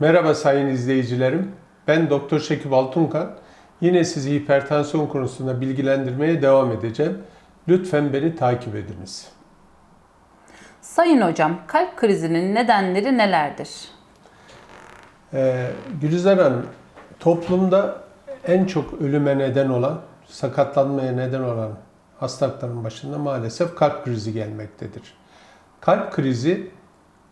Merhaba sayın izleyicilerim. Ben Doktor Şekip Altunkan. Yine sizi hipertansiyon konusunda bilgilendirmeye devam edeceğim. Lütfen beni takip ediniz. Sayın hocam, kalp krizinin nedenleri nelerdir? Ee, Gülizar Hanım, toplumda en çok ölüme neden olan, sakatlanmaya neden olan hastalıkların başında maalesef kalp krizi gelmektedir. Kalp krizi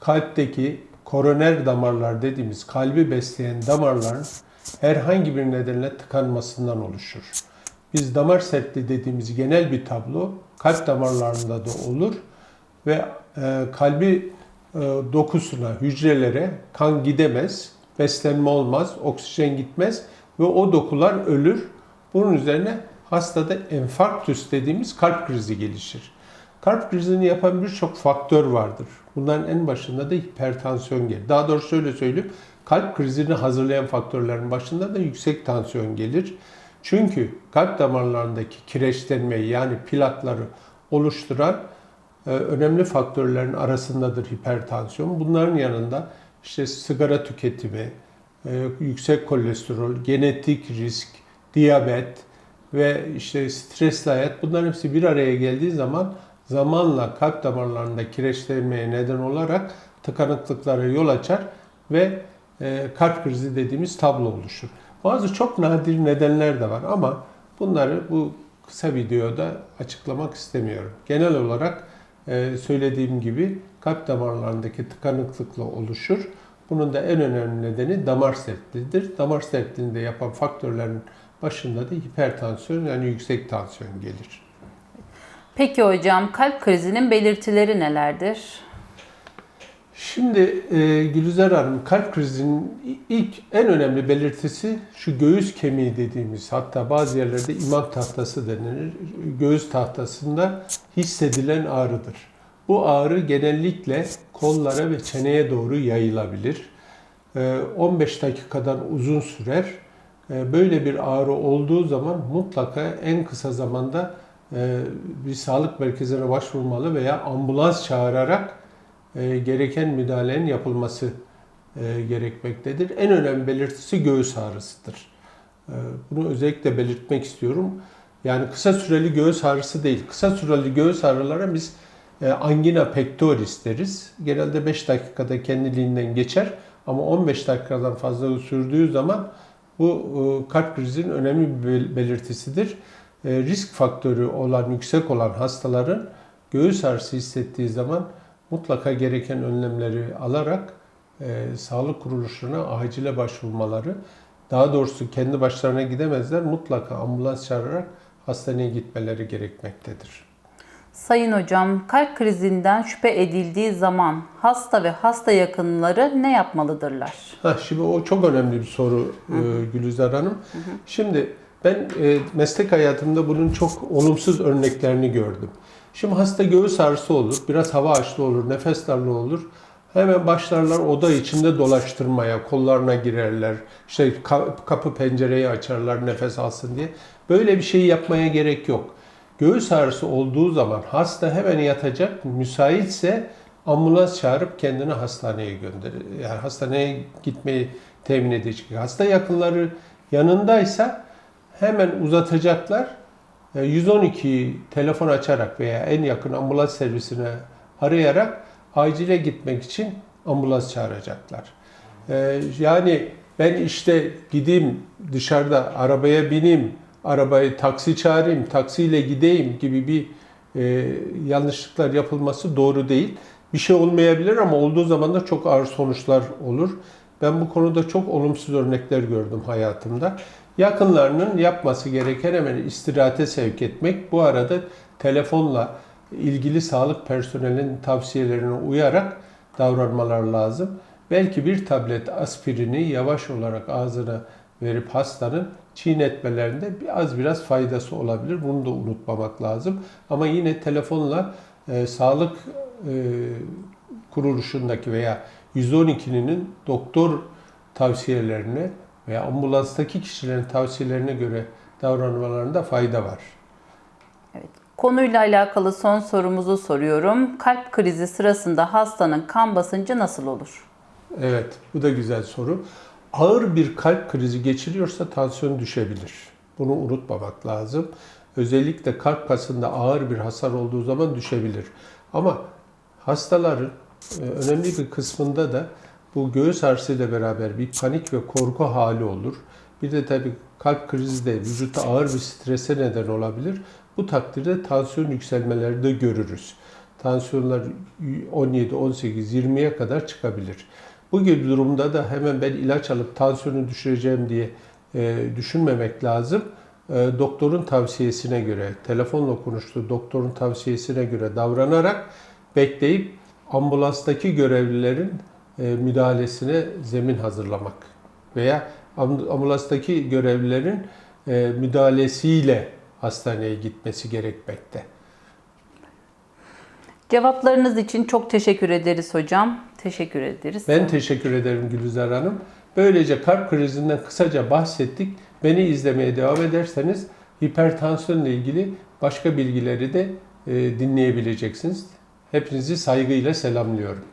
kalpteki koroner damarlar dediğimiz kalbi besleyen damarların herhangi bir nedenle tıkanmasından oluşur. Biz damar sertliği dediğimiz genel bir tablo kalp damarlarında da olur ve e, kalbi e, dokusuna, hücrelere kan gidemez, beslenme olmaz, oksijen gitmez ve o dokular ölür. Bunun üzerine hastada enfarktüs dediğimiz kalp krizi gelişir. Kalp krizini yapan birçok faktör vardır. Bunların en başında da hipertansiyon gelir. Daha doğrusu şöyle söyleyeyim, kalp krizini hazırlayan faktörlerin başında da yüksek tansiyon gelir. Çünkü kalp damarlarındaki kireçlenmeyi yani plakları oluşturan e, önemli faktörlerin arasındadır hipertansiyon. Bunların yanında işte sigara tüketimi, e, yüksek kolesterol, genetik risk, diyabet ve işte stresli hayat bunların hepsi bir araya geldiği zaman zamanla kalp damarlarında kireçlenmeye neden olarak tıkanıklıklara yol açar ve e, kalp krizi dediğimiz tablo oluşur. Bazı çok nadir nedenler de var ama bunları bu kısa videoda açıklamak istemiyorum. Genel olarak e, söylediğim gibi kalp damarlarındaki tıkanıklıkla oluşur. Bunun da en önemli nedeni damar sertliğidir. Damar sertliğini de yapan faktörlerin başında da hipertansiyon yani yüksek tansiyon gelir. Peki hocam, kalp krizinin belirtileri nelerdir? Şimdi e, Gülizar Hanım kalp krizinin ilk en önemli belirtisi şu göğüs kemiği dediğimiz hatta bazı yerlerde imam tahtası denilir. Göğüs tahtasında hissedilen ağrıdır. Bu ağrı genellikle kollara ve çeneye doğru yayılabilir. E, 15 dakikadan uzun sürer. E, böyle bir ağrı olduğu zaman mutlaka en kısa zamanda e, bir sağlık merkezine başvurmalı veya ambulans çağırarak e, gereken müdahalenin yapılması e, gerekmektedir. En önemli belirtisi göğüs ağrısıdır. E, bunu özellikle belirtmek istiyorum. Yani kısa süreli göğüs ağrısı değil. Kısa süreli göğüs ağrılara biz e, angina pectoris deriz. Genelde 5 dakikada kendiliğinden geçer ama 15 dakikadan fazla sürdüğü zaman bu e, kalp krizinin önemli bir belirtisidir. E, risk faktörü olan, yüksek olan hastaların göğüs ağrısı hissettiği zaman mutlaka gereken önlemleri alarak e, sağlık kuruluşuna acile başvurmaları, daha doğrusu kendi başlarına gidemezler, mutlaka ambulans çağırarak hastaneye gitmeleri gerekmektedir. Sayın hocam, kalp krizinden şüphe edildiği zaman hasta ve hasta yakınları ne yapmalıdırlar? Ha, şimdi o çok önemli bir soru e, Gülizar Hanım. Şimdi ben e, meslek hayatımda bunun çok olumsuz örneklerini gördüm. Şimdi hasta göğüs ağrısı olur, biraz hava açlı olur, nefes darlığı olur. Hemen başlarlar oda içinde dolaştırmaya, kollarına girerler, işte ka- kapı pencereyi açarlar nefes alsın diye. Böyle bir şey yapmaya gerek yok. Göğüs ağrısı olduğu zaman hasta hemen yatacak, müsaitse ambulans çağırıp kendini hastaneye gönderir. Yani hastaneye gitmeyi temin edecek. Hasta yakınları yanındaysa hemen uzatacaklar. E, 112 telefon açarak veya en yakın ambulans servisine arayarak acile gitmek için ambulans çağıracaklar. E, Yani ben işte gideyim dışarıda arabaya bineyim, arabayı taksi çağırayım, taksiyle gideyim gibi bir e, yanlışlıklar yapılması doğru değil. Bir şey olmayabilir ama olduğu zaman da çok ağır sonuçlar olur. Ben bu konuda çok olumsuz örnekler gördüm hayatımda. Yakınlarının yapması gereken hemen istirahate sevk etmek. Bu arada telefonla ilgili sağlık personelinin tavsiyelerine uyarak davranmalar lazım. Belki bir tablet aspirini yavaş olarak ağzına verip hastanın çiğnetmelerinde az biraz faydası olabilir. Bunu da unutmamak lazım. Ama yine telefonla e, sağlık e, kuruluşundaki veya 112'nin doktor tavsiyelerine veya ambulanstaki kişilerin tavsiyelerine göre davranmalarında fayda var. Evet. Konuyla alakalı son sorumuzu soruyorum. Kalp krizi sırasında hastanın kan basıncı nasıl olur? Evet, bu da güzel soru. Ağır bir kalp krizi geçiriyorsa tansiyon düşebilir. Bunu unutmamak lazım. Özellikle kalp kasında ağır bir hasar olduğu zaman düşebilir. Ama hastaların e, önemli bir kısmında da bu göğüs ağrısıyla beraber bir panik ve korku hali olur. Bir de tabii kalp krizi de vücutta ağır bir strese neden olabilir. Bu takdirde tansiyon yükselmeleri de görürüz. Tansiyonlar 17, 18, 20'ye kadar çıkabilir. Bu gibi durumda da hemen ben ilaç alıp tansiyonu düşüreceğim diye e, düşünmemek lazım. E, doktorun tavsiyesine göre, telefonla konuştuğu doktorun tavsiyesine göre davranarak bekleyip ambulanstaki görevlilerin müdahalesine zemin hazırlamak veya am- ambulanstaki görevlilerin e, müdahalesiyle hastaneye gitmesi gerekmekte. Cevaplarınız için çok teşekkür ederiz hocam. Teşekkür ederiz. Ben teşekkür ederim Gülizar Hanım. Böylece kalp krizinden kısaca bahsettik. Beni izlemeye devam ederseniz hipertansiyonla ilgili başka bilgileri de e, dinleyebileceksiniz. Hepinizi saygıyla selamlıyorum.